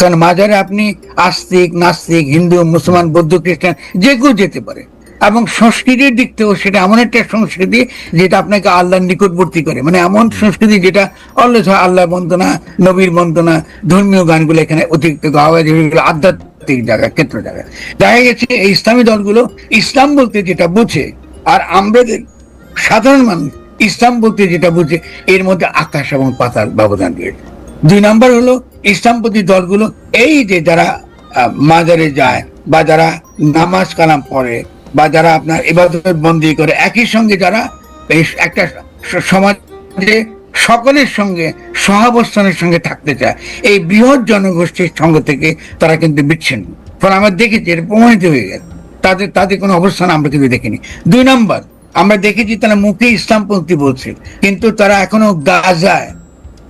কারণ মাজারে আপনি আস্তিক, নাস্তিক, হিন্দু, মুসলমান, বৌদ্ধ, খ্রিস্টান, যে কেউ যেতে পারে। এবং সংস্কৃতির দিক থেকেও সেটা এমন একটা সংস্কৃতি যেটা আপনাকে আল্লাহর নিকটবর্তী করে। মানে এমন সংস্কৃতি যেটা অলরেজ হয় আল্লাহ বন্দনা, নবীর বন্দনা, ধর্মীয় গানগুলো এখানে অতিরিক্ত গাওয়া আধ্যাত্মিক জায়গা, ক্ষেত্র জায়গা। দেখা গেছে এই ইসলামী দলগুলো ইসলাম বলতে যেটা বোঝে, আর আমাদের সাধারণ মানুষ ইসলাম বলতে যেটা বুঝে, এর মধ্যে আকাশ এবং পাতার ব্যবধান রয়েছে। দুই নম্বর হলো ইসলামপন্থী দলগুলো, এই যে যারা মাজারে যায় বা যারা নামাজ কালাম পড়ে বা যারা আপনার ইবাদত বন্দি করে, একই সঙ্গে যারা একটা সমাজে সকলের সঙ্গে, সহাবস্থানের সঙ্গে থাকতে চায়, এই বৃহৎ জনগোষ্ঠীর সঙ্গ থেকে তারা কিন্তু বিচ্ছিন্ন। ফলে আমরা দেখেছি, এটা প্রমাণিত হয়ে গেল তাদের তাদের কোনো অবস্থান আমরা কিন্তু দেখিনি। দুই নম্বর, আমরা দেখেছি তারা মুখে ইসলামপন্থী বলছে, কিন্তু তারা এখনও গাজায়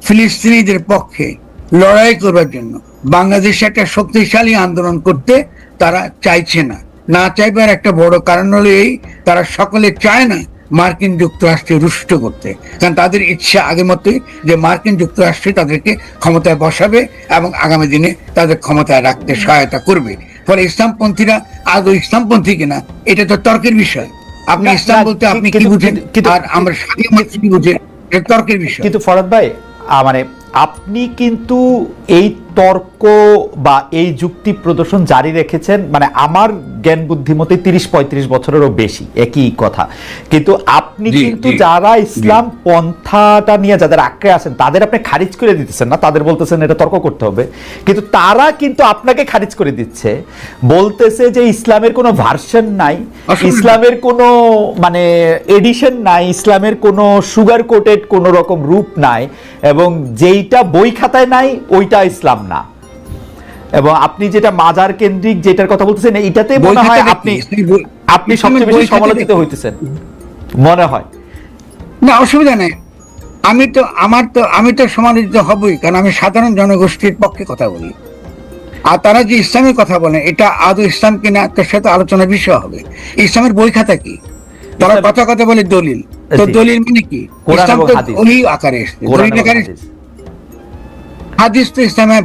ফিলিস্তিনিদের পক্ষে লড়াই করবার জন্য। বাংলাদেশে একটা শক্তিশালী আন্দোলন করতে তারা চাইছে না। না চাইবার একটা বড় কারণ হলো এই তারা সকলে চায় না মার্কিন যুক্তরাষ্ট্রে রুষ্ট করতে। কারণ তাদের ইচ্ছা আগের মতোই যে মার্কিন যুক্তরাষ্ট্রে তাদেরকে ক্ষমতায় বসাবে এবং আগামী দিনে তাদের ক্ষমতায় রাখতে সহায়তা করবে। ফলে ইসলামপন্থীরা আদৌ ইসলামপন্থী কিনা এটা তো তর্কের বিষয়। আপনি ইসলাম বলতে আপনি কি বুঝেন? আর আমরা কি বুঝে এটা তর্কের বিষয়। কিন্তু ফরাদ ভাই মানে আপনি কিন্তু এই তর্ক বা এই যুক্তি প্রদর্শন জারি রেখেছেন মানে আমার জ্ঞান বুদ্ধি মতে তিরিশ পঁয়ত্রিশ বছরেরও বেশি একই কথা। কিন্তু আপনি কিন্তু যারা ইসলাম পন্থাটা নিয়ে যাদের আঁকড়ে আছেন তাদের আপনি খারিজ করে দিতেছেন না তাদের বলতেছেন এটা তর্ক করতে হবে। কিন্তু তারা কিন্তু আপনাকে খারিজ করে দিচ্ছে বলতেছে যে ইসলামের কোনো ভার্সন নাই ইসলামের কোনো মানে এডিশন নাই ইসলামের কোনো সুগার কোটেড কোনো রকম রূপ নাই এবং যেইটা বই খাতায় নাই ওইটা ইসলাম না। এবং আপনি যেটা মাজার কেন্দ্রিক যেটার কথা বলতেছেন এইটাতে মনে হয় আপনি আপনি সবচেয়ে বেশি সমালোচিত হইতেছেন। মনে হয়। না অসুবিধা নেই। আমি তো আমার তো আমি তো সমালোচিত হবই কারণ আমি সাধারণ জনগোষ্ঠীর পক্ষে কথা বলি। আর তারা যে ইসলামের কথা বলে এটা আদৌ ইসলাম কিনা তার সাথে আলোচনার বিষয় হবে। ইসলামের বই খাতা কি? তারা কথা কথা বলে দলিল। তো দলিল মানে কি? ইসলাম তো ওই আকারে এসছে। দলিল আকারে হাদিস। তো ইসলামে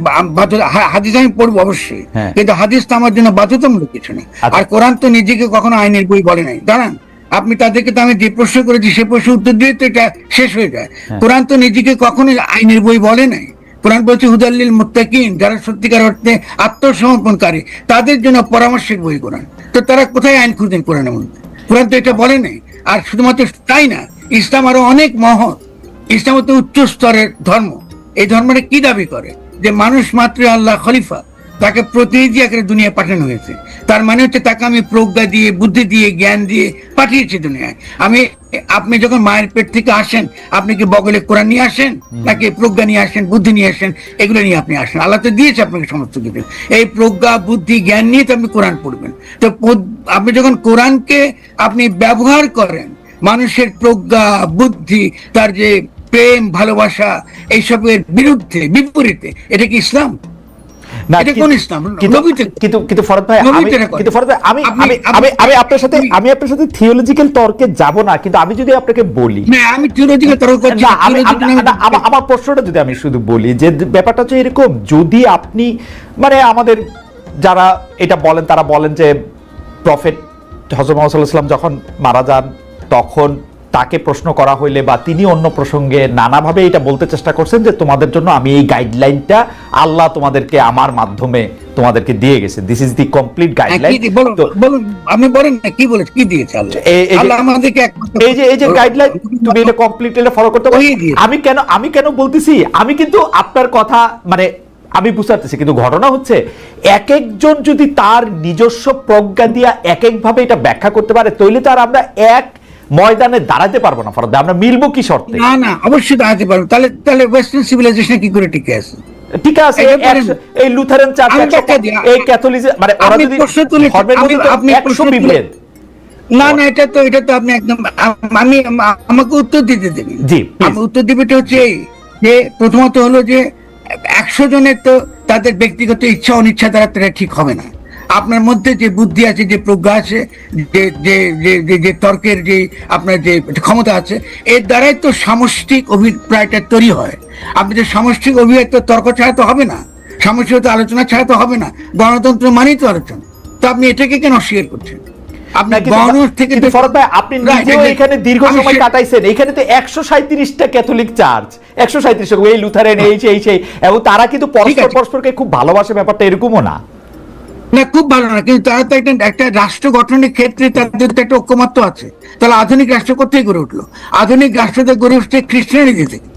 হাদিস আমি পড়ব অবশ্যই। হ্যাঁ। কিন্তু হাদিস তো আমার জন্য বাধ্যতামূলক কিছু না। আচ্ছা। আর কোরআন তো নিজেকে কখনো আইনের বই বলে নাই। দাঁড়ান আপনি তাদেরকে তো আমি যে প্রশ্ন করেছি সে প্রশ্ন উত্তর দিয়ে তো এটা শেষ হয়ে যায়। হ্যাঁ। কোরআন তো নিজেকে কখনো আইনের বই বলে নাই। কোরআন বলছে হুদাল্লিল মুত্তাকিন যারা সত্যিকার অর্থে আত্মসমর্পণকারী তাদের জন্য পরামর্শের বই কোরআন। তো তারা কোথায় আইন খুঁজেন কোরআনের মধ্যে? কোরআন তো এটা বলে নাই। আর শুধুমাত্র তাই না ইসলাম আরও অনেক মহৎ। ইসলাম হচ্ছে উচ্চ স্তরের ধর্ম। এই ধর্মটা কি দাবি করে? যে মানুষ মাত্র আল্লাহ খলিফা তাকে প্রতিনিধি আকারে দুনিয়া পাঠানো হয়েছে। তার মানে হচ্ছে তাকে আমি প্রজ্ঞা দিয়ে বুদ্ধি দিয়ে জ্ঞান দিয়ে পাঠিয়েছি দুনিয়ায়। আমি আপনি যখন মায়ের পেট থেকে আসেন আপনি কি বগলে কোরআন নিয়ে আসেন? নাকি প্রজ্ঞা নিয়ে আসেন বুদ্ধি নিয়ে আসেন? এগুলো নিয়ে আপনি আসেন। আল্লাহ তো দিয়েছে আপনাকে সমস্ত কিছু। এই প্রজ্ঞা বুদ্ধি জ্ঞান নিয়ে তো আপনি কোরআন পড়বেন। তো আপনি যখন কোরআনকে আপনি ব্যবহার করেন মানুষের প্রজ্ঞা বুদ্ধি তার যে প্রেম ভালোবাসা এইসবের বিরুদ্ধে বিপরীতে। এটা কি ইসলাম? আপনার সাথে আমি আপনার সাথে থিওলজিক্যাল তর্কে যাব না কিন্তু আমি যদি আপনাকে বলি আমি থিওলজিক্যাল তর্ক আমার আমার প্রশ্নটা যদি আমি শুধু বলি যে ব্যাপারটা হচ্ছে এরকম যদি আপনি মানে আমাদের যারা এটা বলেন তারা বলেন যে প্রফেট হজরত মোহাম্মদ যখন মারা যান তখন তাকে প্রশ্ন করা হইলে বা তিনি অন্য প্রসঙ্গে নানাভাবে এটা বলতে চেষ্টা করছেন যে তোমাদের জন্য আমি এই গাইডলাইনটা আল্লাহ তোমাদেরকে আমার মাধ্যমে তোমাদেরকে দিয়ে গেছে। দিস ইজ দি কমপ্লিট হ্যাঁ, গাইডলাইন দি- বলুন কি বলে কি দিয়েছে আল্লাহ? আমাদেরকে এই যে এই যে গাইডলাইন তুমি এটা কমপ্লিট এটা ফলো করতে পারো। আমি কেন আমি কেন বলতেছি? আমি কিন্তু আপনার কথা মানে আমি বুঝতে পারতেছি কিন্তু ঘটনা হচ্ছে এক একজন যদি তার নিজস্ব প্রজ্ঞা দিয়া এক এক ভাবে এটা ব্যাখ্যা করতে পারে তাহলে তো আর আমরা এক ময়দানে দাঁড়াতে পারব না ফরদ আমরা মিলবো কি শর্তে? না না অবশ্যই দাঁড়াতে পারব। তাহলে তাহলে ওয়েস্টার্ন সিভিলাইজেশন কি করে টিকে আছে? ঠিক আছে এই লুথারেন চার্চ। এই ক্যাথলিক মানে ওরা যদি আপনি বিভেদ। না না এটা তো এটা তো আপনি একদম আমি আমাকে উত্তর দিতে দেবেন জি. আমি উত্তর দিবেটা হচ্ছে এই যে প্রথমত হলো যে একশো জনের তো তাদের ব্যক্তিগত ইচ্ছা অনিচ্ছা দ্বারা তারা ঠিক হবে না। আপনার মধ্যে যে বুদ্ধি আছে যে প্রজ্ঞা আছে যে যে যে- যে- যে তর্কের যে আপনার যে ক্ষমতা আছে এর দ্বারাই তো সামষ্টিক অভিপ্রায়টা তৈরি হয়। আপনি যে সামষ্টিক অভিপ্রায় তো তর্ক ছাড়া তো হবে না সামষ্টিকতা আলোচনা ছাড়া তো হবে না গণতন্ত্র মানেই তো আলোচনা। তো আপনি এটাকে কেন অস্বীকার করছেন? আপনি না, থেকে ভাই আপনি Right, নিজেও exactly. এখানে দীর্ঘ সময় কাটাইছেন। এখানে তো একশো সাঁত্রিশটা ক্যাথলিক চার্চ। একশো সাঁত্রিশ এই লুথারেন এই সেই এবং তারা কিন্তু পরস্পর। পরস্পরকে খুব ভালোবাসে ব্যাপারটা এরকমও না। না খুব ভালো না কিন্তু তারা তো একটা একটা রাষ্ট্র গঠনের ক্ষেত্রে তাদের তো একটা ঐক্যমত্য আছে। তাহলে আধুনিক রাষ্ট্র কোথায় গড়ে উঠল? আধুনিক রাষ্ট্রতে গড়ে উঠছে খ্রিস্টানিটি থেকে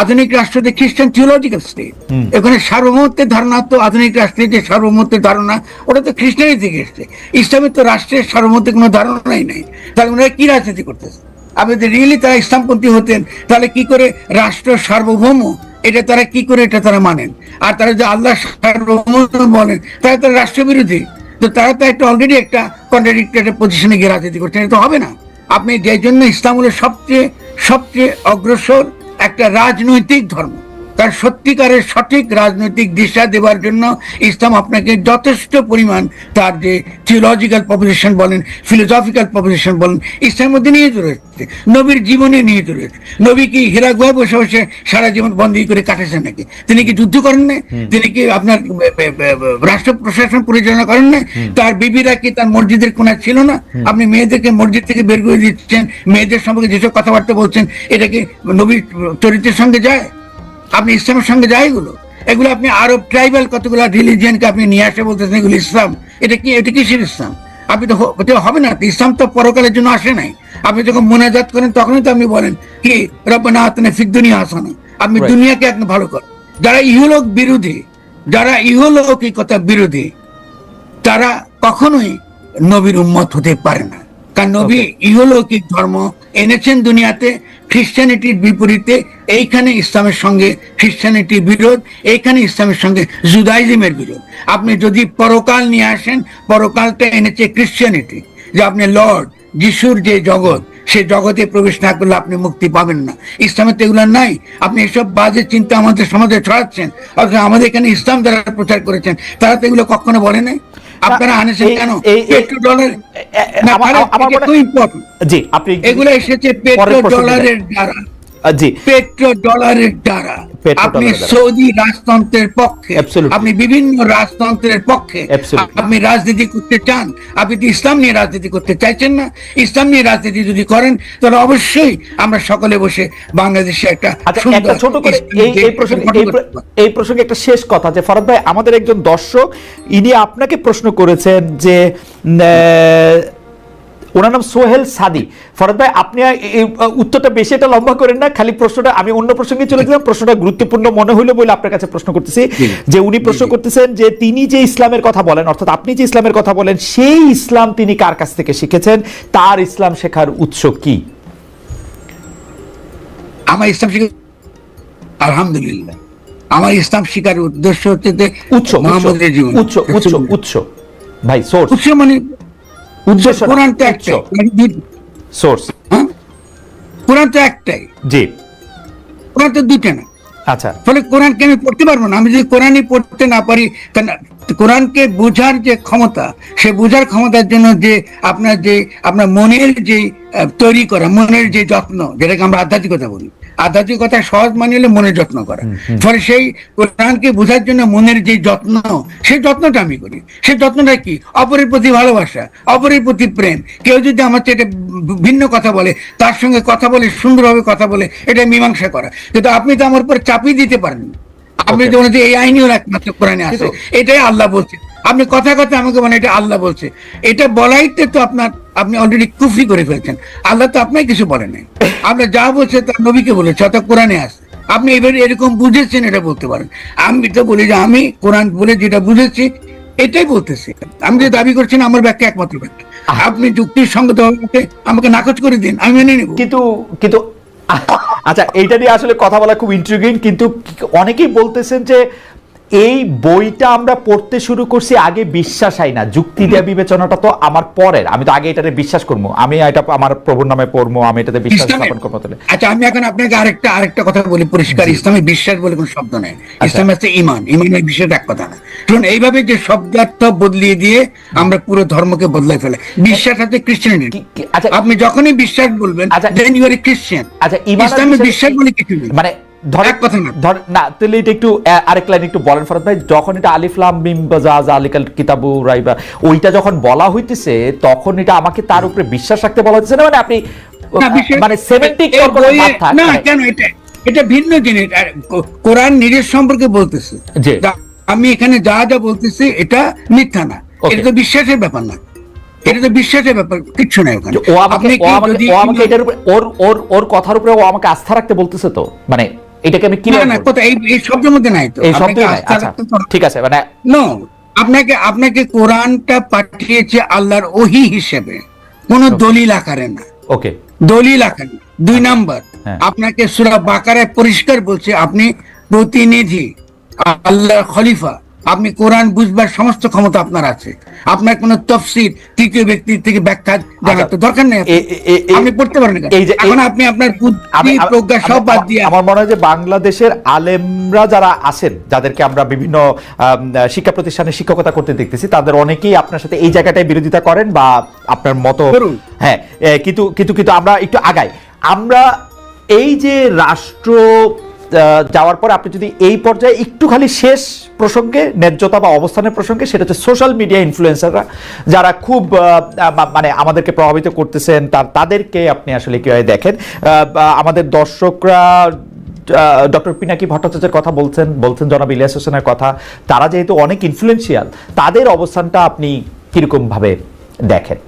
আধুনিক রাষ্ট্রতে খ্রিস্টান থিওলজিক্যাল স্টেট। এখানে সার্বভৌমত্বের ধারণা তো আধুনিক রাষ্ট্রের যে সার্বভৌমত্বের ধারণা ওটা তো খ্রিস্টানি থেকে এসছে। ইসলামের তো রাষ্ট্রের সার্বভৌমত্বের কোনো ধারণাই নাই। তাহলে ওনারা কি রাজনীতি করতেছে? আপনি যদি রিয়েলি তারা ইসলামপন্থী হতেন তাহলে কি করে রাষ্ট্র সার্বভৌম এটা তারা কি করে, এটা তারা মানেন। আর তারা যে আল্লাহ বলেন তারা তারা রাষ্ট্রবিরোধী। তো তারা তো একটা অলরেডি একটা কন্ট্রাডিক্টেড পজিশনে গিয়ে রাজনীতি করছেন এটা তো হবে না। আপনি যে জন্য ইসলাম হলো সবচেয়ে সবচেয়ে অগ্রসর একটা রাজনৈতিক ধর্ম। তার সত্যিকারের সঠিক রাজনৈতিক দিশা দেওয়ার জন্য ইসলাম আপনাকে যথেষ্ট পরিমাণ তার যে থিওলজিক্যাল প্রপোজিশন বলেন ফিলোসফিক্যাল প্রপোজিশন বলেন ইসলামের মধ্যে নিহিত রয়েছে নবীর জীবনে নিহিত রয়েছে। নবী কি হীরা গুহায় বসে বসে সারা জীবন বন্দী করে কাটেছেন নাকি? তিনি কি যুদ্ধ করেন না তিনি কি আপনার রাষ্ট্র প্রশাসন পরিচালনা করেন না তার বিবিরা কি তার মসজিদের কোনায় ছিল না? আপনি মেয়েদেরকে মসজিদ থেকে বের করে দিচ্ছেন মেয়েদের সম্পর্কে যেসব কথাবার্তা বলছেন এটা কি নবীর চরিত্রের সঙ্গে যায়? আপনি ইসলামের সঙ্গে যায় এগুলো এগুলো আপনি আরব ট্রাইবাল কতগুলো রিলিজিয়নকে আপনি নিয়ে আসে বলতেছেন এগুলো ইসলাম। এটা কি এটা কিসের ইসলাম? আপনি তো হবে না ইসলাম তো পরকালের জন্য আসে নাই। আপনি যখন মোনাজাত করেন তখনই তো আপনি বলেন কি রব্বানা আতনা ফিদ দুনিয়া হাসানা। আপনি দুনিয়াকে একদম ভালো করেন। যারা ইহলোক বিরোধী যারা ইহলৌকিকতা বিরোধী তারা কখনোই নবীর উম্মত হতে পারে না। কারণ নবী ইহলৌকিক ধর্ম এনেছেন দুনিয়াতে খ্রিস্টানিটির বিপরীতে এইখানে ইসলামের সঙ্গে খ্রিস্টানিটির বিরোধ, এইখানে ইসলামের সঙ্গে জুদাইজমের বিরোধ। আপনি যদি পরকাল নিয়ে আসেন, পরকালটা এনেছে খ্রিস্টানিটি যে আপনি লর্ড যিশুর যে জগৎ, সে জগতে প্রবেশ না করলে আপনি মুক্তি পাবেন না। ইসলামে তো এগুলো নাই। আপনি এসব বাজে চিন্তা আমাদের সমাজে ছড়াচ্ছেন, অথচ আমাদের এখানে ইসলাম যারা প্রচার করেছেন, তারা তো এগুলো কখনো বলে নাই? আপনারা আনেছেন কেন? Petro dollar. জি আপনি এগুলো এসেছে পেট্রো ডলারের দ্বারা। জি। পেট্রো ডলারের দ্বারা। আপনি সৌদি রাজতন্ত্রের পক্ষে আপনি বিভিন্ন রাজতন্ত্রের পক্ষে আপনি রাজনীতি করতে চান আপনি তো ইসলাম নিয়ে রাজনীতি করতে চাইছেন না? ইসলাম নিয়ে রাজনীতি যদি করেন তাহলে অবশ্যই আমরা সকলে বসে বাংলাদেশে একটা আচ্ছা একটা ছোট করে এই প্রসঙ্গে এই প্রসঙ্গে একটা শেষ কথা যে ফরাদ ভাই আমাদের একজন দর্শক ইনি আপনাকে প্রশ্ন করেছেন যে আহ, ওনার নাম সোহেল সাদি। ফরাদ ভাই আপনি এই- উত্তরটা বেশি এটা লম্বা করেন না খালি প্রশ্নটা আমি অন্য প্রসঙ্গে চলে গেলাম প্রশ্নটা গুরুত্বপূর্ণ মনে হইল বলে আপনার কাছে প্রশ্ন করতেছি। যে উনি প্রশ্ন করতেছেন যে তিনি যে ইসলামের কথা বলেন অর্থাৎ আপনি যে ইসলামের কথা বলেন সেই ইসলাম তিনি কার কাছ থেকে শিখেছেন? তার ইসলাম শেখার উৎস কি? আমার ইসলাম শিখে আলহামদুলিল্লাহ। আমার ইসলাম শিকার উদ্দেশ্য হচ্ছে যে উৎস উৎস মোহাম্মদের জীবন। উৎস উৎস উৎস। ভাই সোর্স উৎস মানে উদ্দেশ্য না, কোরআন তো একটাই সোর্স হ্যাঁ? কোরআন তো একটাই। জি। কোরআন তো দুইটা না। আচ্ছা। ফলে কোরআনকে আমি পড়তে পারব না। আমি যদি কোরআনই পড়তে না পারি কোরআনকে বোঝার যে ক্ষমতা সে বোঝার ক্ষমতার জন্য যে আপনার যে আপনার মনের যে তৈরি করা মনের যে যত্ন যেটাকে আমরা আধ্যাত্মিকতা বলি আধ্যাত্মিকতা সহজ মানে হলে মনের যত্ন করা। ফলে সেই কোরআনকে বোঝার জন্য মনের যে যত্ন সেই যত্নটা আমি করি। সেই যত্নটা কি? অপরের প্রতি ভালোবাসা অপরের প্রতি প্রেম। কেউ যদি আমার চেয়ে এটা ভিন্ন কথা বলে তার সঙ্গে কথা বলে সুন্দরভাবে কথা বলে এটা মীমাংসা করা। কিন্তু আপনি তো আমার উপর চাপিয়ে দিতে পারেন আপনি. যেমন যে এই আইনিও একমাত্র কোরআনে আছে। এটাই আল্লাহ বলছে আপনি কথা কথা আমাকে মানে এটা আল্লাহ বলছে। এটা বলাইতে তো আপনার আপনি অলরেডি কুফরি করে ফেলছেন। আল্লাহ তো আপনাকে কিছু বলে নাই। আপনার যা বলছে তার নবীকে বলেছে অর্থাৎ কোরআনে আছে। আপনি এবার এরকম বুঝেছেন এটা বলতে পারেন। আমি তো বলি যে আমি কোরআন বলে যেটা বুঝেছি এটাই বলতেছি। আমি যে দাবি করছেন আমার ব্যাখ্যা একমাত্র ব্যাখ্যা। আপনি যুক্তির সঙ্গত আমাকে নাকচ করে দিন আমি মেনে নেব। কিন্তু কিন্তু আচ্ছা এইটা নিয়ে আসলে কথা বলা খুব ইন্ট্রিগিং কিন্তু অনেকেই বলতেছেন যে এই বইটা আমরা পড়তে শুরু করছি আগে বিশ্বাস হয় না। যুক্তি দেওয়া বিবেচনাটা তো আমার পরের। আমি তো আগে এটাতে বিশ্বাস করব। আমি এটা আমার প্রভুর নামে পড়ব আমি এটাতে বিশ্বাস স্থাপন করব তাহলে। আচ্ছা আমি এখন আপনাকে আরেকটা আরেকটা কথা বলি পরিষ্কার। ইসলামে বিশ্বাস বলে কোনো শব্দ নেই। আচ্ছা। ইসলামে আছে ইমান ইমানের বিশ্বাস এক কথা না। শুনুন এইভাবে যে শব্দার্থ বদলিয়ে দিয়ে আমরা পুরো ধর্মকে বদলাই ফেলে। বিশ্বাস আছে খ্রিস্টানিটি কি- কি- আচ্ছা। আপনি যখনই বিশ্বাস বলবেন আচ্ছা। দেন ইউ আর খ্রিস্টান আচ্ছা ইমান ইসলামে বিশ্বাস- বলে কিছু মানে ধরেন না। তাহলে এটা একটু আরেক লাইন একটু বলেন ফরাদ ভাই যখন এটা আলিফলাম মিম বাজা আলিকাল কিতাবু রাইবা ওইটা যখন বলা হইতেছে তখন এটা আমাকে তার উপরে বিশ্বাস রাখতে বলা হচ্ছে না? মানে আপনি মানে সেভেন্টিক না কেন এটা এটা ভিন্ন জিনিস। কোরআন নিজের সম্পর্কে বলতেছে। আমি এখানে যা যা বলতেছি এটা মিথ্যা না। এটা তো বিশ্বাসের ব্যাপার না। এটা তো বিশ্বাসের ব্যাপার কিচ্ছু নাই ওখানে। ও আমাকে ও আমাকে যদি ও আমাকে এটার উপরে ওর ওর ওর কথার উপরে ও আমাকে আস্থা রাখতে বলতেছে তো? মানে এটাকে আমি কি এই শব্দের মধ্যে নাই তো। এই আস্থা আচ্ছা ঠিক আছে মানে নো আপনাকে আপনাকে কোরআনটা পাঠিয়েছে আল্লাহর ওহি হিসেবে। কোন দলিল আকারে না। ওকে দলিল আকারে দুই নাম্বার হ্যাঁ। আপনাকে সুরা বাকারায় পরিষ্কার বলছে আপনি প্রতিনিধি আল্লাহ খলিফা। আপনি কোরআন বুঝবার সমস্ত ক্ষমতা আপনার আছে। আপনার কোনো তফসিল তৃতীয় ব্যক্তির থেকে ব্যাখ্যা জানার তো দরকার নেই। আপনি পড়তে পারেন এখন আপনি আপনার বুদ্ধি প্রজ্ঞা সব বাদ দিয়ে আমার মনে হয় যে বাংলাদেশের আলেমরা যারা আছেন যাদেরকে আমরা বিভিন্ন শিক্ষা প্রতিষ্ঠানে শিক্ষকতা করতে দেখতেছি তাদের অনেকেই আপনার সাথে এই জায়গাটায় বিরোধিতা করেন বা আপনার মতো। হ্যাঁ কিন্তু কিন্তু কিন্তু আমরা একটু আগাই। আমরা এই যে রাষ্ট্র যাওয়ার পর আপনি যদি এই পর্যায়ে একটু খালি শেষ প্রসঙ্গে, ন্যায্যতা বা অবস্থানের প্রসঙ্গে, সেটা হচ্ছে সোশ্যাল মিডিয়া ইনফ্লুয়েন্সাররা যারা খুব মানে আমাদেরকে প্রভাবিত করতেছেন, তার, তাদেরকে আপনি আসলে কীভাবে দেখেন? আমাদের দর্শকরা ডক্টর পিনাকি ভট্টাচার্যের কথা বলছেন বলছেন জনাব ইলিয়াস হোসেনের কথা। তারা যেহেতু অনেক ইনফ্লুয়েন্সিয়াল তাদের অবস্থানটা আপনি কীরকমভাবে দেখেন?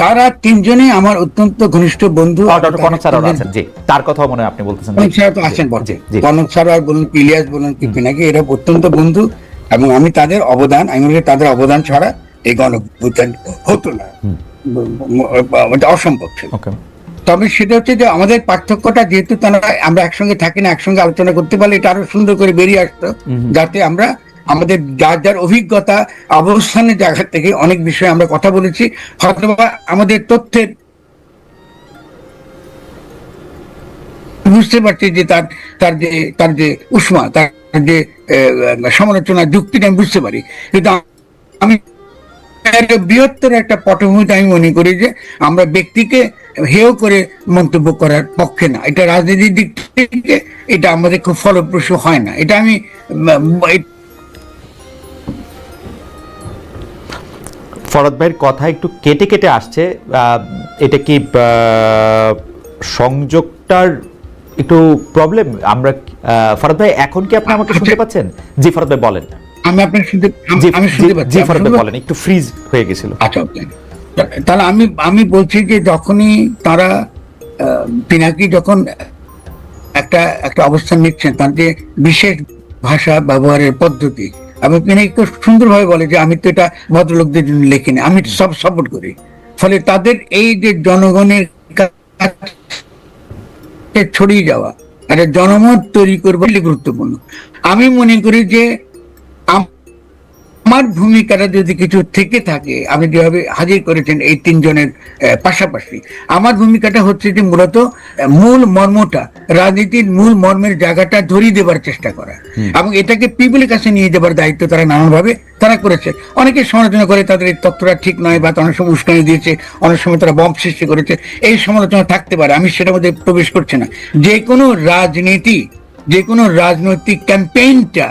তারা তিনজনই আমার অত্যন্ত ঘনিষ্ঠ বন্ধু। কনক স্যার আছেন। জি তার কথা মনে আপনি বলতেছেন। কনক তো আছেন বটে। কনক স্যার আর বলুন ইলিয়াস বলুন কি পিনাকি এরা অত্যন্ত বন্ধু এবং আমি তাদের অবদান আমি করি তাদের অবদান ছাড়া এই গণভুত্থান হতো না। অসম্ভব ছিল। তবে সেটা হচ্ছে যে আমাদের পার্থক্যটা যেহেতু তারা আমরা একসঙ্গে থাকি না একসঙ্গে আলোচনা করতে পারলে এটা আরও সুন্দর করে বেরিয়ে আসতো যাতে আমরা আমাদের যার যার অভিজ্ঞতা, অবস্থানের জায়গা থেকে অনেক বিষয়ে আমরা কথা বলেছি। হয়তো আমাদের তথ্যের বুঝতে পারছি যে তার তার যে তার যে উষ্মা, তার যে সমালোচনা যুক্তিটা আমি বুঝতে পারি। কিন্তু আমি বৃহত্তর একটা পটভূমিতে আমি মনে করি যে আমরা ব্যক্তিকে হেয় করে মন্তব্য করার পক্ষে না। এটা রাজনীতির দিক থেকে এটা আমাদের খুব ফলপ্রসূ হয় না। এটা আমি ফরদ ভাইয়ের কথা একটু কেটে কেটে আসছে এটা কি সংযোগটার একটু প্রবলেম আমরা ফরদ ভাই এখন কি আপনি আমাকে শুনতে পাচ্ছেন? জি ফরদ ভাই বলেন। আমি আপনার শুনতে আমি- শুনতে পাচ্ছি। জি ফরদ ভাই বলেন একটু ফ্রিজ হয়ে গেছিল। আচ্ছা তাহলে আমি আমি বলছি যে যখনই তারা পিনাকি যখন একটা একটা অবস্থান নিচ্ছেন তার যে বিশেষ ভাষা ব্যবহারের পদ্ধতি এবং তিনি খুব সুন্দরভাবে বলে যে আমি তো এটা ভদ্রলোকদের জন্য লিখিনি, আমি সব সাপোর্ট করি। ফলে তাদের এই যে জনগণের ছড়িয়ে যাওয়া, একটা জনমত তৈরি করব গুরুত্বপূর্ণ। আমি মনে করি যে আমার ভূমিকাটা যদি কিছু থেকে থাকে আপনি যেভাবে হাজির করেছেন এই তিনজনের পাশাপাশি আমার ভূমিকাটা হচ্ছে যে মূলত মূল মর্মটা রাজনীতির মূল মর্মের জায়গাটা ধরিয়ে দেবার চেষ্টা করা। এবং এটাকে পিপুলের কাছে নিয়ে যাবার দায়িত্ব তারা নানানভাবে তারা করেছে। অনেকে সমালোচনা করে তাদের এই তথ্যটা ঠিক নয় বা অনেক সময় উস্কানি দিয়েছে অনেক সময় তারা বম সৃষ্টি করেছে। এই সমালোচনা থাকতে পারে আমি সেটার মধ্যে প্রবেশ করছি না। যে কোনো রাজনীতি যে কোনো রাজনৈতিক ক্যাম্পেইনটা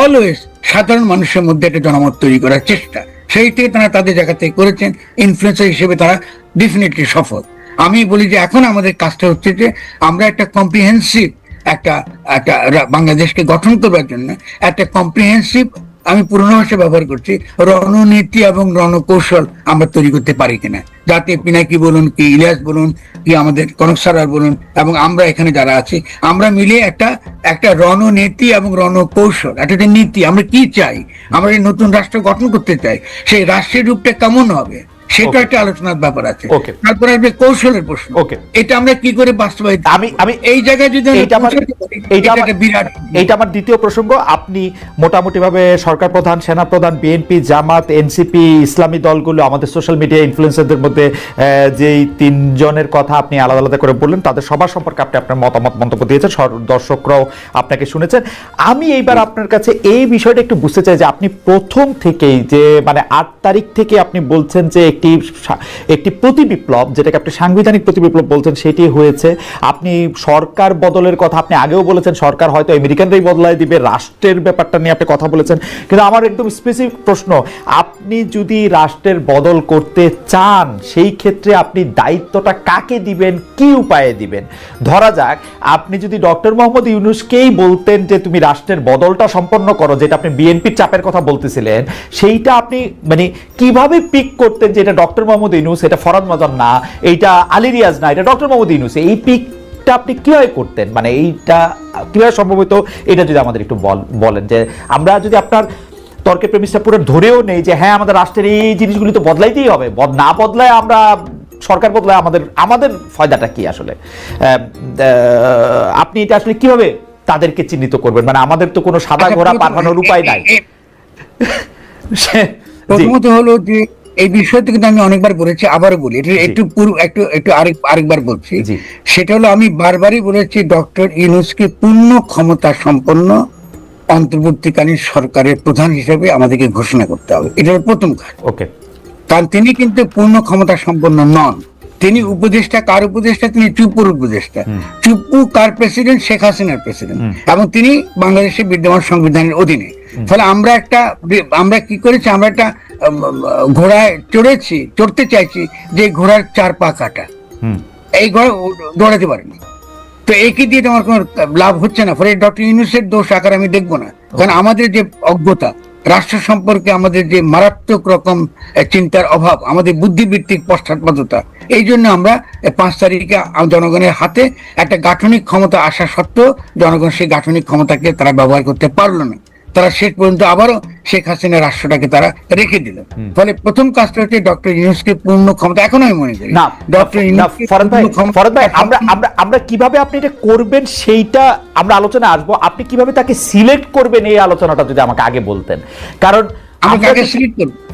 অলওয়েজ সাধারণ মানুষের মধ্যে একটা জনমত তৈরি করার চেষ্টা। সেই থেকে তারা তাদের জায়গা থেকে করেছেন। ইনফ্লুয়েন্সার হিসেবে তারা ডেফিনেটলি সফল। আমি বলি যে এখন আমাদের কাজটা হচ্ছে যে আমরা একটা কম্প্রিহেন্সিভ একটা একটা বাংলাদেশকে গঠন করবার জন্য একটা কম্প্রিহেন্সিভ আমি পুরনো ভাষা ব্যবহার করছি। রণনীতি এবং রণকৌশল আমরা তৈরি করতে পারি কিনা। যাতে পিনাকি বলুন, কি ইলিয়াস বলুন, কি আমাদের কনক সারার বলুন, এবং আমরা এখানে যারা আছি, আমরা মিলে একটা একটা রণনীতি এবং রণকৌশল, একটা যে নীতি, আমরা কি চাই? আমরা নতুন রাষ্ট্র গঠন করতে চাই, সেই রাষ্ট্রের রূপটা কেমন হবে? সেটা একটা আলোচনার ব্যাপার আছে। তারপরে আসবে কৌশলের প্রশ্ন। এটা আমরা কি করে বাস্তবায়িত আমি- আমি- এই জায়গায় যদি বিরাট এইটা আমার দ্বিতীয় প্রসঙ্গ। আপনি মোটামুটি ভাবে সরকার প্রধান সেনা প্রধান বিএনপি জামাত এনসিপি ইসলামী দলগুলো আমাদের সোশ্যাল মিডিয়া ইনফ্লুয়েন্সারদের মধ্যে যেই তিনজনের কথা আপনি আলাদা আলাদা করে বললেন তাদের সবার সম্পর্কে আপনি আপনার মতামত মন্তব্য দিয়েছেন। দর্শকরাও আপনাকে শুনেছেন। আমি এইবার আপনার কাছে এই বিষয়টা একটু বুঝতে চাই যে আপনি প্রথম থেকেই যে মানে আট তারিখ থেকে আপনি বলছেন যে একটি একটি প্রতি বিপ্লব, যেটাকে আপনি সাংবিধানিক প্রতি বিপ্লব বলছেন, সেটি হয়েছে। আপনি সরকার বদলের কথা আপনি আগেও বলেছেন, সরকার হয়তো আমেরিকানরাই বদলায় দিবে, রাষ্ট্রের ব্যাপারটা নিয়ে আপনি কথা বলেছেন। কিন্তু আমার একদম স্পেসিফিক প্রশ্ন, আপনি যদি রাষ্ট্রের বদল করতে চান, সেই ক্ষেত্রে আপনি দায়িত্বটা কাকে দিবেন, কি উপায়ে দিবেন? ধরা যাক, আপনি যদি ডক্টর মোহাম্মদ ইউনুসকেই বলতেন যে তুমি রাষ্ট্রের বদলটা সম্পন্ন করো, যেটা আপনি বিএনপির চাপের কথা বলতেছিলেন, সেইটা আপনি মানে কীভাবে পিক করতেন যে এটা ডক্টর মোহাম্মদ ইউনুস এটা ফরাদ মজান না এইটা আলী রিয়াজ না এটা ডক্টর মোহাম্মদ ইউনুস। এই পিকটা আপনি কীভাবে করতেন? মানে এইটা কীভাবে এটা যদি আমাদের একটু বলেন যে আমরা যদি আপনার তর্কের প্রেমিসটা পুরো ধরেও নেই যে হ্যাঁ আমাদের রাষ্ট্রের এই জিনিসগুলি তো বদলাইতেই হবে। না বদলায় আমরা সরকার বদলায় আমাদের আমাদের ফায়দাটা কি আসলে? আপনি এটা আসলে কীভাবে তাদেরকে চিহ্নিত করবেন? মানে আমাদের তো কোনো সাদা আচ্ছা, ঘোড়া পাঠানোর উপায় নাই। প্রথমত হলো যে এই বিষয়টা কিন্তু আমি অনেকবার বলেছি আবারও বলি। এটা একটু পূর্ব একটু একটু আরেক আরেকবার বলছি। সেটা হলো আমি বারবারই বলেছি ডক্টর ইউনুসকে পূর্ণ ক্ষমতা সম্পন্ন অন্তর্বর্তীকালীন সরকারের প্রধান হিসেবে আমাদেরকে ঘোষণা করতে হবে। এটা হলো প্রথম কাজ। ওকে। কারণ তিনি কিন্তু পূর্ণ ক্ষমতা সম্পন্ন নন। তিনি উপদেষ্টা কার উপদেষ্টা? তিনি চুপুর উপদেষ্টা। চুপ্পু কার প্রেসিডেন্ট? শেখ হাসিনার প্রেসিডেন্ট। এবং তিনি বাংলাদেশের বিদ্যমান সংবিধানের অধীনে। ফলে আমরা একটা আমরা কি করেছি আমরা একটা ঘোড়ায় চড়েছি চড়তে চাইছি যে ঘোড়ার চার পা কাটা। এই ঘোড়া দৌড়াতে পারেনি। তো একই দিয়ে তো আমার কোনো লাভ হচ্ছে না। ফলে ডক্টর ইউনুসের দোষ আকার আমি দেখব না। কারণ আমাদের যে অজ্ঞতা রাষ্ট্র সম্পর্কে আমাদের যে মারাত্মক রকম চিন্তার অভাব আমাদের বুদ্ধিবৃত্তিক পশ্চাৎপদতা এই জন্য আমরা পাঁচ তারিখে জনগণের হাতে একটা গাঠনিক ক্ষমতা আসা সত্ত্বেও জনগণ সেই গাঠনিক ক্ষমতাকে তারা ব্যবহার করতে পারল না। তারা শেষ পর্যন্ত আবারও শেখ হাসিনা রাষ্ট্রটাকে তারা রেখে দিল ফলে প্রথম কাজটা হচ্ছে ডক্টর ইউনুসকে পূর্ণ ক্ষমতা এখনও আমি মনে করি। না ডক্টর আমরা আমরা আমরা কীভাবে আপনি এটা করবেন সেইটা আমরা আলোচনা আসব। আপনি কীভাবে তাকে সিলেক্ট করবেন এই আলোচনাটা যদি আমাকে আগে বলতেন? কারণ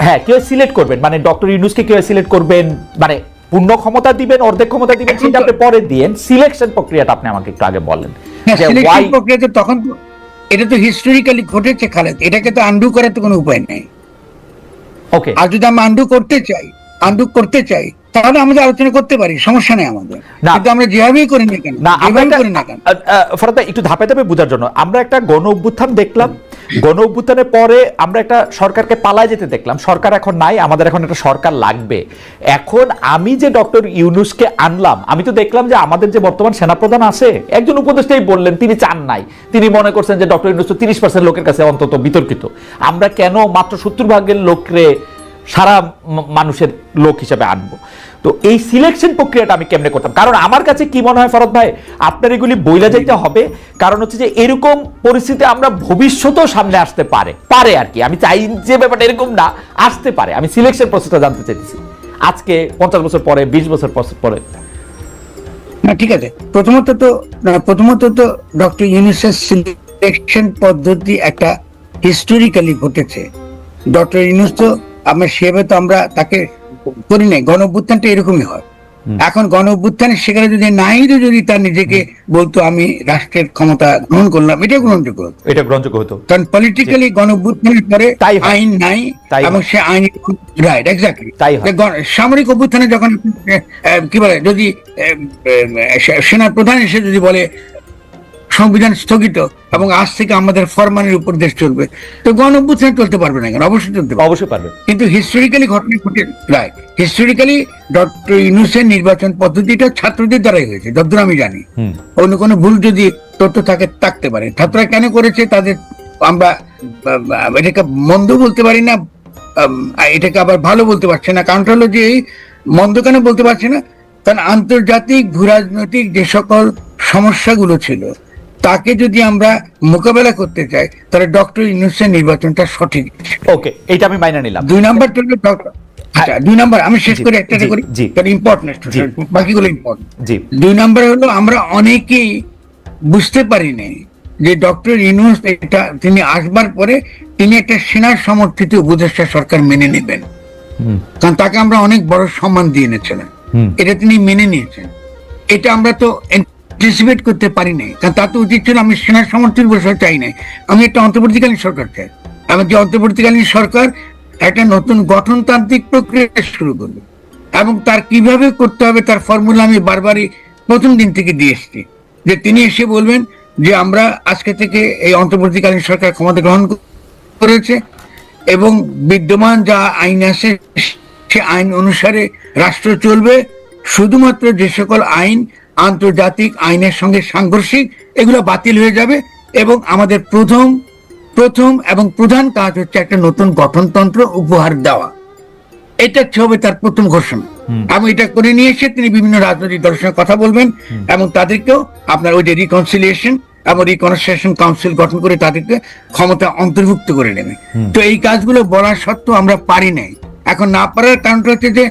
হ্যাঁ কেউ সিলেক্ট করবেন? মানে ডক্টর ইউনুসকে কেউ সিলেক্ট করবেন? মানে পূর্ণ ক্ষমতা দিবেন অর্ধেক ক্ষমতা দিবেন সেটা আপনি পরে দিয়েন। সিলেকশন প্রক্রিয়াটা আপনি আমাকে একটু আগে বলেন। যে প্রক্রিয়া তখন এটা তো হিস্টোরিক্যালি ঘটেছে খালেদ। এটাকে তো আন্ডু করার তো কোনো উপায় নেই। ওকে আর যদি আমি আন্ডু করতে চাই আন্ডু করতে চাই তাহলে আমাদের আলোচনা করতে পারি সমস্যা নেই আমাদের। কিন্তু আমরা যেভাবেই করি না কেন যেভাবেই করি না কেন। ফরাদ একটু ধাপে ধাপে বোঝার জন্য। আমরা একটা গণ অভ্যুত্থান দেখলাম। গণ অভ্যুত্থানের পরে আমরা একটা সরকারকে পালায় যেতে দেখলাম। সরকার এখন নাই আমাদের এখন একটা সরকার লাগবে। এখন আমি যে ডক্টর ইউনুসকে আনলাম আমি তো দেখলাম যে আমাদের যে বর্তমান সেনাপ্রধান আছে একজন উপদেষ্টাই বললেন তিনি চান নাই। তিনি মনে করছেন যে ডক্টর ইউনুস তো তিরিশ পার্সেন্ট লোকের কাছে অন্তত বিতর্কিত। আমরা কেন মাত্র সত্তর ভাগের লোকরে সারা মানুষের লোক হিসেবে আনব। তো এই সিলেকশন প্রক্রিয়াটা আমি কেমনে করতাম? কারণ আমার কাছে কি মনে হয় ফরদ ভাই, আপনার এগুলি বইলা যাইতে হবে। কারণ হচ্ছে যে এরকম পরিস্থিতি আমরা ভবিষ্যতেও সামনে আসতে পারে। পারে আর কি। আমি চাই যে ব্যাপারটা এরকম না, আসতে পারে। আমি সিলেকশন প্রসেসটা জানতে চাইতেছি। আজকে পঞ্চাশ বছর পরে, বিশ বছর পরে না, ঠিক আছে। প্রথমত তো প্রথমত তো ডক্টর ইউনিসের সিলেকশন পদ্ধতি একটা হিস্টোরিক্যালি ঘটেছে। ডক্টর ইউনুস তো আমরা সেভাবে তো আমরা তাকে করি নাই। গণ অভ্যুত্থানটা এরকমই হয়। এখন গণ অভ্যুত্থানের সেখানে যদি নাই যদি তার নিজেকে বলতো আমি রাষ্ট্রের ক্ষমতা গ্রহণ করলাম এটা গ্রহণযোগ্য হতো। এটা গ্রহণযোগ্য হতো। কারণ পলিটিক্যালি গণ অভ্যুত্থানের পরে। আইন নাই এবং সে আইন রাইট এক্স্যাক্টলি সামরিক অভ্যুত্থানে যখন কি বলে যদি সেনা প্রধান এসে যদি বলে সংবিধান স্থগিত এবং আজ থেকে আমাদের ফরমানের উপর দেশ চলবে। তো গণ অভ্যুত্থান চলতে পারবে না কেন? অবশ্যই চলতে পারবে। অবশ্যই পারবে। কিন্তু হিস্টোরিক্যালি ঘটনা ঘটে রাইট হিস্টোরিক্যালি ডক্টর ইউনুসের নির্বাচন পদ্ধতিটা ছাত্রদের দ্বারাই হয়েছে যতদূর আমি জানি। অন্য কোনো ভুল যদি তথ্য থাকে থাকতে পারে। ছাত্ররা কেন করেছে? তাদের আমরা এটাকে মন্দ বলতে পারি না এটাকে আবার ভালো বলতে পারছে না। কারণটা হলো যে এই মন্দ কেন বলতে পারছে না? কারণ আন্তর্জাতিক ভূরাজনৈতিক যে সকল সমস্যাগুলো ছিল তাকে যদি আমরা মোকাবেলা করতে চাই তাহলে ডক্টর ইউনুসের নির্বাচনটা সঠিক। ওকে এইটা আমি মাইনে নিলাম। দুই নাম্বার ডক্টর আচ্ছা দুই নাম্বার আমি শেষ করে একটা করি। ইম্পর্টেন্ট বাকিগুলো ইম্পর্টেন্ট দুই নম্বরে হলো আমরা অনেকেই বুঝতে পারিনি যে ডক্টর ইউনুস এটা তিনি আসবার পরে তিনি একটা সেনার সমর্থিত উপদেষ্টা সরকার মেনে নেবেন। কারণ তাকে আমরা অনেক বড় সম্মান দিয়ে এনেছিলাম। এটা তিনি মেনে নিয়েছেন। এটা আমরা তো অ্যান্টিসিপেট করতে পারি নাই। কারণ তো উচিত ছিল আমি সেনার সমর্থন বসে চাই নাই। আমি একটা অন্তর্বর্তীকালীন সরকার চাই। আমার যে অন্তর্বর্তীকালীন সরকার, একটা নতুন গঠনতান্ত্রিক প্রক্রিয়া শুরু করবে এবং তার কীভাবে করতে হবে তার ফর্মুলা আমি বারবারই প্রথম দিন থেকে দিয়ে এসেছি। যে তিনি এসে বলবেন যে আমরা আজকে থেকে এই অন্তর্বর্তীকালীন সরকার ক্ষমতা গ্রহণ করেছে এবং বিদ্যমান যা আইন আছে, সে আইন অনুসারে রাষ্ট্র চলবে। শুধুমাত্র যে সকল আইন আন্তর্জাতিক আইনের সঙ্গে সাংঘর্ষিক এগুলো বাতিল হয়ে যাবে এবং আমাদের প্রথম প্রথম এবং প্রধান কাজ হচ্ছে একটা নতুন গঠনতন্ত্র উপহার দেওয়া। এটা হবে তার প্রথম ঘোষণা। এবং এটা করে নিয়ে এসে তিনি বিভিন্ন রাজনৈতিক দলের সঙ্গে কথা বলবেন এবং তাদেরকেও আপনার ওই যে রিকনসিলিয়েশন এবং রিকনসিলিয়েশন কাউন্সিল গঠন করে তাদেরকে ক্ষমতা অন্তর্ভুক্ত করে নেবে। তো এই কাজগুলো বলার সত্ত্বেও আমরা পারি নাই। এখন না পারার কারণটা হচ্ছে যে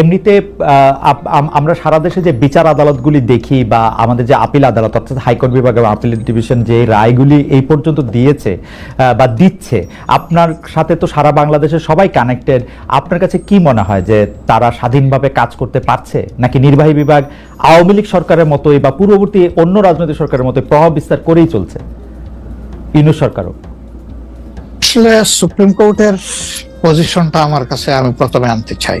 এমনিতে আমরা সারা দেশে যে বিচার আদালতগুলি দেখি বা আমাদের যে আপিল আদালত অর্থাৎ হাইকোর্ট বিভাগ এবং আপিল ডিভিশন যে রায়গুলি এই পর্যন্ত দিয়েছে বা দিচ্ছে আপনার সাথে তো সারা বাংলাদেশের সবাই কানেক্টেড আপনার কাছে কি মনে হয় যে তারা স্বাধীনভাবে কাজ করতে পারছে? নাকি নির্বাহী বিভাগ আওয়ামী লীগ সরকারের মতোই বা পূর্ববর্তী অন্য রাজনৈতিক সরকারের মতোই প্রভাব বিস্তার করেই চলছে? ইনু সরকারও। আসলে সুপ্রিম কোর্টের পজিশনটা আমার কাছে আমি প্রথমে আনতে চাই।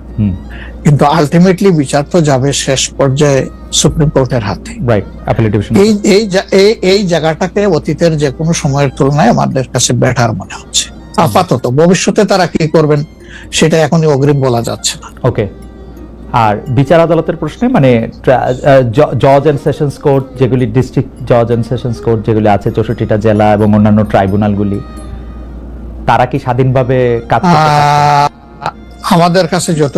কিন্তু আলটিমেটলি বিচার তো যাবে শেষ পর্যায়ে সুপ্রিম কোর্টের হাতে। এই এই জায়গাটাকে অতীতের যে কোনো সময়ের তুলনায় আমাদের কাছে বেটার মনে হচ্ছে। আপাতত। ভবিষ্যতে তারা কি করবেন সেটা এখনই অগ্রিম বলা যাচ্ছে না। ওকে আর বিচার আদালতের প্রশ্নে মানে জজ এন্ড সেশনস কোর্ট যেগুলি ডিস্ট্রিক্ট জজ এন্ড সেশনস কোর্ট যেগুলি আছে চৌষট্টিটা জেলা এবং অন্যান্য ট্রাইব্যুনালগুলি তারা কি স্বাধীনভাবে কাজ করতে আমাদের কাছে যত